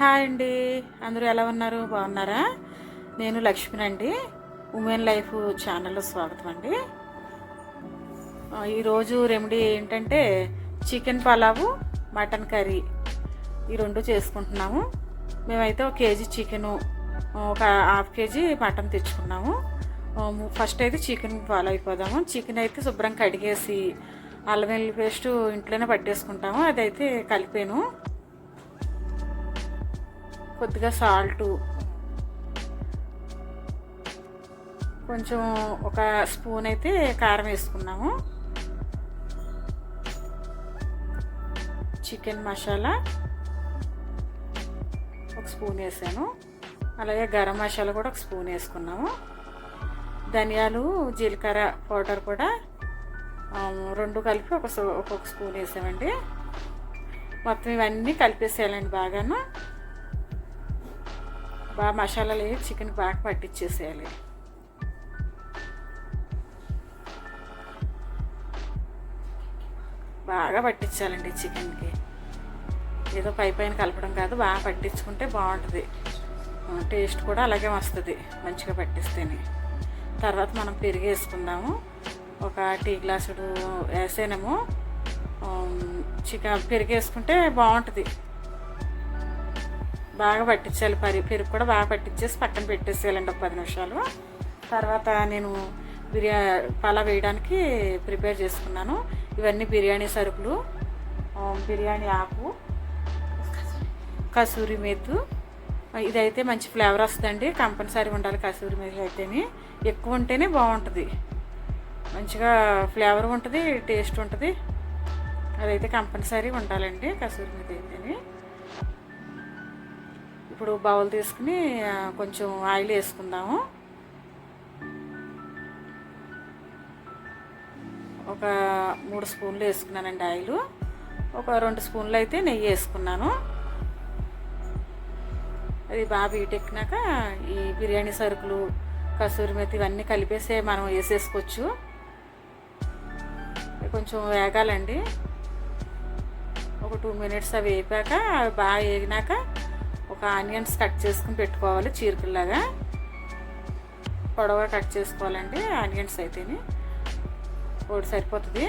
Hi అండి. అందరూ ఎలా ఉన్నారు? బాగున్నారా? నేను లక్ష్మిని అండి. ఉమెన్ లైఫ్ ఛానల్లో స్వాగతం అండి. ఈరోజు రెమెడీ ఏంటంటే చికెన్ పలావు మటన్ కర్రీ ఈ రెండు చేసుకుంటున్నాము. మేమైతే ఒక కేజీ చికెను ఒక హాఫ్ కేజీ మటన్ తెచ్చుకున్నాము. ఫస్ట్ అయితే చికెన్ ఫాలో అయిపోదాము. చికెన్ అయితే శుభ్రం కడిగేసి అల్లం వెల్లుల్లి పేస్ట్ ఇంట్లోనే పట్టేసుకుంటాము. అదైతే కలిపాను. కొద్దిగా సాల్టు. కొంచెం ఒక స్పూన్ అయితే కారం వేసుకున్నాము. చికెన్ మసాలా ఒక స్పూన్ వేసాను. అలాగే గరం మసాలా కూడా ఒక స్పూన్ వేసుకున్నాము. ధనియాలు జీలకర్ర పౌడర్ కూడా రెండు కలిపి ఒక ఒక్కొక్క స్పూన్ వేసామండి. మొత్తం ఇవన్నీ కలిపేసేయాలండి బాగాను. బాగా మసాలాలు వేసి చికెన్ బాగా పట్టించేసేయాలి. బాగా పట్టించాలండి చికెన్కి. ఏదో పై పైన కలపడం కాదు బాగా పట్టించుకుంటే బాగుంటుంది. టేస్ట్ కూడా అలాగే వస్తుంది మంచిగా పట్టిస్తేనే. తర్వాత మనం పెరుగు వేసుకుందాము. ఒక టీ గ్లాసుడు వేసేనేమో చికెన్ పెరిగేసుకుంటే బాగుంటుంది. బాగా పట్టించాలి పరి పెరుగు కూడా బాగా పట్టించేసి పక్కన పెట్టేసేయాలండి ఒక పది నిమిషాలు. తర్వాత నేను బిర్యా పలా వేయడానికి ప్రిపేర్ చేసుకున్నాను. ఇవన్నీ బిర్యానీ సరుకులు. బిర్యానీ ఆకు కసూరి మేతు. ఇదైతే మంచి ఫ్లేవర్ వస్తుందండి. కంపల్సరీ ఉండాలి కసూరి మేతు అయితేనే. ఎక్కువ ఉంటేనే బాగుంటుంది. మంచిగా ఫ్లేవర్ ఉంటుంది టేస్ట్ ఉంటుంది. అదైతే కంపల్సరీ ఉండాలండి కసూరి మేతి అయితేనే. ఇప్పుడు బౌల్ తీసుకుని కొంచెం ఆయిల్ వేసుకుందాము. ఒక మూడు స్పూన్లు వేసుకున్నానండి ఆయిల్. ఒక రెండు స్పూన్లు అయితే నెయ్యి వేసుకున్నాను. అది బాగా వీటెక్కినాక ఈ బిర్యానీ సరుకులు కసూరి మెత్తి ఇవన్నీ కలిపేసే మనం వేసేసుకోవచ్చు. కొంచెం వేగాలండి. ఒక టూ మినిట్స్ అవి వేపాక అవి బాగా వేగినాక ఒక ఆనియన్స్ కట్ చేసుకుని పెట్టుకోవాలి చీరకల్లాగా. పొడవ కట్ చేసుకోవాలండి ఆనియన్స్ అయితేనే ఒకటి సరిపోతుంది.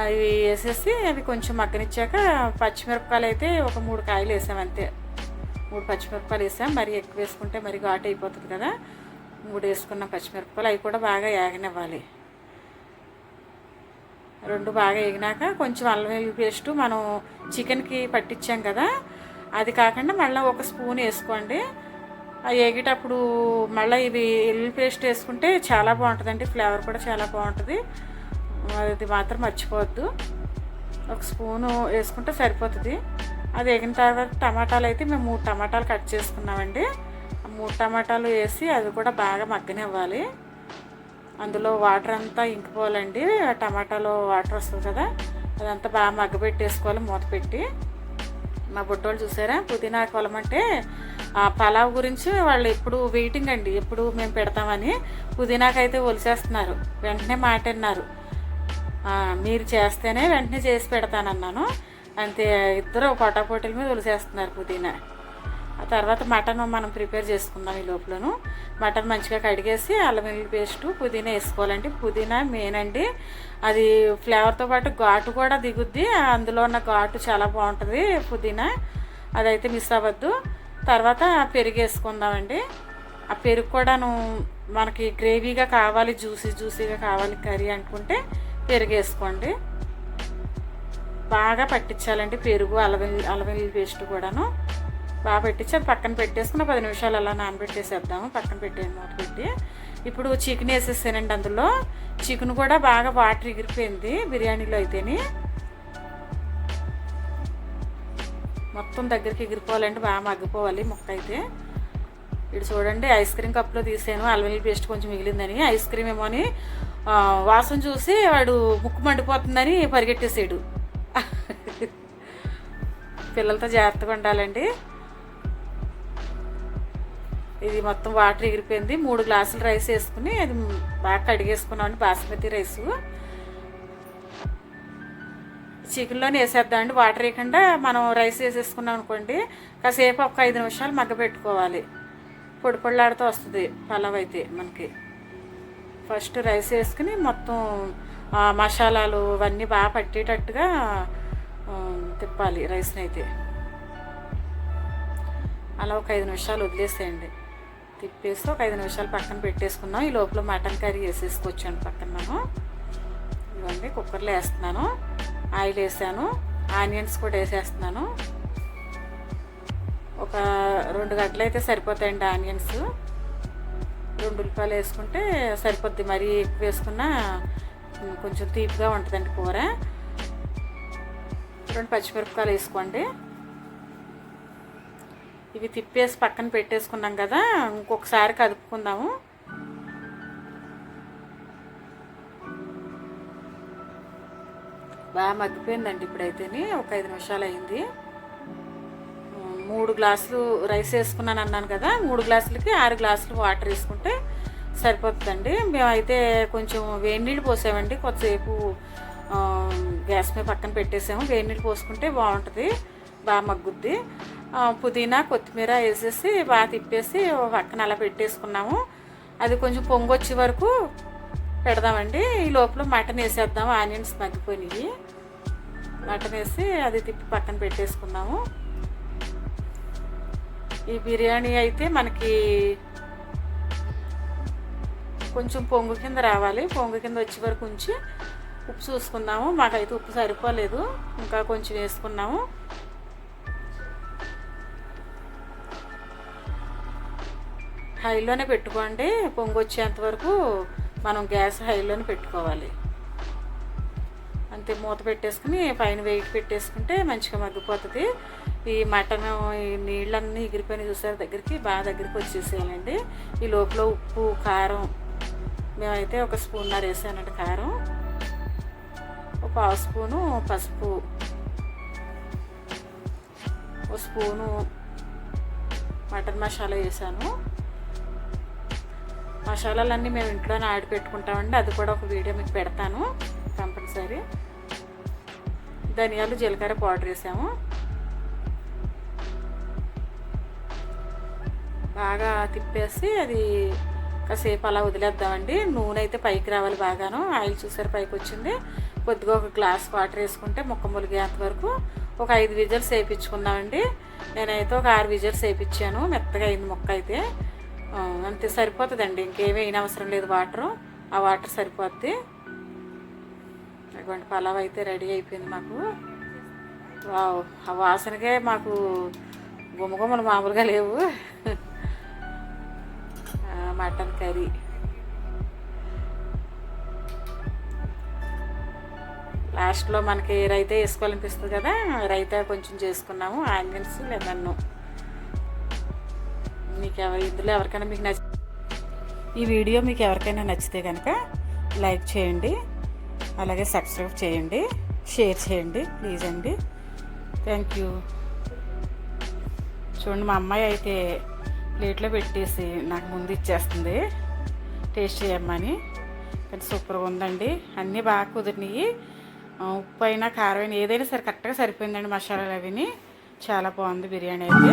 అవి వేసేసి అవి కొంచెం మగ్గనిచ్చాక పచ్చిమిరపకాయలు అయితే ఒక మూడు కాయలు వేసాం అంతే. మూడు పచ్చిమిరపకాయలు వేసాం. మరి ఎక్కువ వేసుకుంటే మరి ఘాటు అయిపోతుంది కదా. మూడు వేసుకున్న పచ్చిమిరపకాయలు అవి కూడా బాగా ఏగనివ్వాలి. రెండు బాగా ఏగినాక కొంచెం అల్లం వెల్లుల్లి పేస్ట్ మనం చికెన్కి పట్టించాం కదా. అది కాకుండా మళ్ళీ ఒక స్పూన్ వేసుకోండి. ఆ వేగేటప్పుడు మళ్ళీ ఇవి ఎల్లి పేస్ట్ వేసుకుంటే చాలా బాగుంటుందండి. ఫ్లేవర్ కూడా చాలా బాగుంటుంది. అది మాత్రం మర్చిపోవద్దు. ఒక స్పూను వేసుకుంటే సరిపోతుంది. అది వేగిన తర్వాత టమాటాలు అయితే మేము మూడు టమాటాలు కట్ చేసుకున్నామండి. మూడు టమాటాలు వేసి అది కూడా బాగా మగ్గనివ్వాలి. అందులో వాటర్ అంతా ఇంకిపోవాలండి. ఆ టమాటాలో వాటర్ వస్తుంది కదా అదంతా బాగా మగ్గబెట్టేసుకోవాలి మూత పెట్టి. మా బుట్టోళ్ళు చూసారా? పుదీనా కొలమంటే ఆ పలావ్ గురించి వాళ్ళు ఎప్పుడు వెయిటింగ్ అండి. ఎప్పుడు మేము పెడతామని పుదీనాకైతే ఒలిసేస్తున్నారు వెంటనే మాట అన్నారు మీరు చేస్తేనే వెంటనే చేసి పెడతానన్నాను. అంతే ఇద్దరు పోటాపోటీల మీద ఒలిసేస్తున్నారు పుదీనా. ఆ తర్వాత మటన్ మనం ప్రిపేర్ చేసుకుందాం ఈ లోపలను. మటన్ మంచిగా కడిగేసి అల్లం వెల్లుల్లి పేస్ట్ పుదీనా వేసుకోవాలండి. పుదీనా మెయిన్ అండి. అది ఫ్లేవర్తో పాటు ఘాటు కూడా దిగుద్ది. అందులో ఉన్న ఘాటు చాలా బాగుంటుంది పుదీనా. అదైతే మిస్ అవ్వద్దు. తర్వాత పెరుగు వేసుకుందామండి. ఆ పెరుగు కూడాను మనకి గ్రేవీగా కావాలి జ్యూసీ జ్యూసీగా కావాలి కర్రీ అనుకుంటే పెరుగు వేసుకోండి. బాగా పట్టించాలండి పెరుగు అలవెల్లి అలవెల్లి పేస్ట్ కూడాను. బాగా పెట్టించి అది పక్కన పెట్టేసుకుని పది నిమిషాలు అలా నానబెట్టేసేద్దాము. పక్కన పెట్టేయండి మూత పెట్టి. ఇప్పుడు చికెన్ వేసేసానండి అందులో. చికెన్ కూడా బాగా వాటర్ ఎగిరిపోయింది బిర్యానీలో అయితేని. మొత్తం దగ్గరికి ఎగిరిపోవాలంటే బాగా మగ్గిపోవాలి ముక్క అయితే. ఇటు చూడండి ఐస్ క్రీమ్ కప్లో తీసాను. అల్వెల్లి పేస్ట్ కొంచెం మిగిలిందని. ఐస్ క్రీమ్ ఏమో అని వాసన చూసి వాడు ముక్కు మండిపోతుందని పరిగెట్టేసాడు. పిల్లలతో జాగ్రత్తగా ఉండాలండి. ఇది మొత్తం వాటర్ ఎగిరిపోయింది. మూడు గ్లాసులు రైస్ వేసుకుని అది బాగా కడిగేసుకున్నామండి. బాస్మతి రైస్. చికెన్లోనే వేసేద్దామండి. వాటర్ వేయకుండా మనం రైస్ వేసేసుకున్నాం అనుకోండి కాసేపు ఒక ఐదు నిమిషాలు మగ్గ పెట్టుకోవాలి. పొడి పొడిలాడుతూ వస్తుంది పలావ్ అయితే మనకి. ఫస్ట్ రైస్ వేసుకుని మొత్తం మసాలాలు అవన్నీ బాగా పట్టేటట్టుగా తిప్పాలి రైస్ని అయితే. అలా ఒక ఐదు నిమిషాలు వదిలేసేయండి. తిప్పేసి ఒక ఐదు నిమిషాలు పక్కన పెట్టేసుకున్నాం ఈ లోపల మటన్ కర్రీ వేసేసుకొచ్చాను పక్కన మనం ఇవన్నీ కుక్కర్లో వేస్తున్నాను. ఆయిల్ వేసాను. ఆనియన్స్ కూడా వేసేస్తున్నాను. ఒక రెండు గంటలు అయితే సరిపోతాయండి ఆనియన్స్. రెండు ఉల్లిపాయలు వేసుకుంటే సరిపోద్ది. మరీ ఎక్కువ వేసుకున్నా కొంచెం తీపిగా ఉంటుందండి కూర. రెండు పచ్చిమిరపకాయలు వేసుకోండి. ఇవి తిప్పేసి పక్కన పెట్టేసుకున్నాం కదా ఇంకొకసారి కదుపుకుందాము. బాగా మగ్గిపోయిందండి ఇప్పుడైతే ఒక ఐదు నిమిషాలు అయింది. మూడు గ్లాసులు రైస్ వేసుకున్నాను అన్నాను కదా మూడు గ్లాసులకి ఆరు గ్లాసులు వాటర్ వేసుకుంటే సరిపోతుందండి. మేమైతే కొంచెం వేడి నీళ్ళు పోసామండి కొద్దిసేపు గ్యాస్ మీద పక్కన పెట్టేసాము. వేడి నీళ్ళు పోసుకుంటే బాగుంటుంది బాగా మగ్గుద్ది. పుదీనా కొత్తిమీర వేసేసి బాగా తిప్పేసి పక్కన అలా పెట్టేసుకున్నాము. అది కొంచెం పొంగు వచ్చే వరకు పెడదామండి. ఈ లోపల మటన్ వేసేద్దాం. ఆనియన్స్ మగ్గిపోయినాయి. మటన్ వేసి అది తిప్పి పక్కన పెట్టేసుకున్నాము. ఈ బిర్యానీ అయితే మనకి కొంచెం పొంగు కింద రావాలి. పొంగు కింద వచ్చే వరకు ఉంచి ఉప్పు చూసుకుందాము. మాకైతే ఉప్పు సరిపోలేదు. ఇంకా కొంచెం వేసుకున్నాము. హైలోనే పెట్టుకోండి. పొంగొచ్చేంత వరకు మనం గ్యాస్ హైలోనే పెట్టుకోవాలి. అంతే మూత పెట్టేసుకుని పైన వెయిట్ పెట్టేసుకుంటే మంచిగా మగ్గిపోతుంది. ఈ మటన్ ఈ నీళ్ళన్నీ ఎగిరిపోయిన చూసారు దగ్గరికి? బాగా దగ్గరికి వచ్చేసేయాలండి. ఈ లోపల ఉప్పు కారం మేమైతే ఒక స్పూన్నర వేసానండి కారం. ఒక పావు స్పూను పసుపు. ఒక స్పూను మటన్ మసాలా వేసాను. మసాలాలన్నీ మేము ఇంట్లోనే ఆడి పెట్టుకుంటామండి. అది కూడా ఒక వీడియో మీకు పెడతాను. కంపల్సరీ. ధనియాలు జీలకర్ర పౌడర్ వేసాము. బాగా తిప్పేసి అది కాసేపు అలా వదిలేద్దామండి. నూనె అయితే పైకి రావాలి బాగాను. ఆయిల్ చూసారు పైకి వచ్చింది. కొద్దిగా ఒక గ్లాస్ వాటర్ వేసుకుంటే ముక్క ములిగేంత వరకు ఒక ఐదు విజల్స్ వేయించుకుందామండి. నేనైతే ఒక ఆరు విజల్స్ వేయించాను. మెత్తగా అయింది మొక్క అయితే. అంతే సరిపోతుందండి. ఇంకేమీ అవసరం లేదు వాటరు. ఆ వాటర్ సరిపోద్ది. అటువంటి పలావ్ అయితే రెడీ అయిపోయింది మాకు. వావ్ ఆ వాసనకే మాకు గుమ్మగుమ్మలు మామూలుగా లేవు. Mutton curry. లాస్ట్లో మనకి రైతే వేసుకోవాలనిపిస్తుంది కదా రైతా కొంచెం చేసుకున్నాము ఆనియన్స్ లెమన్. మీకు ఇందులో ఎవరికైనా మీకు నచ్చ ఈ వీడియో మీకు ఎవరికైనా నచ్చితే కనుక లైక్ చేయండి. అలాగే సబ్స్క్రైబ్ చేయండి. షేర్ చేయండి. ప్లీజ్ అండి. థ్యాంక్ యూ చూడండి మా అమ్మాయి అయితే ప్లేట్లో పెట్టేసి నాకు ముందు ఇచ్చేస్తుంది. టేస్ట్ చేయమ్మని. కానీ సూపర్గా ఉందండి. అన్నీ బాగా కుదిరినాయి. ఉప్పు అయినా కారం అయినా ఏదైనా సరే కరెక్ట్గా సరిపోయిందండి మసాలాలు అవిని. చాలా బాగుంది బిర్యానీ అయితే.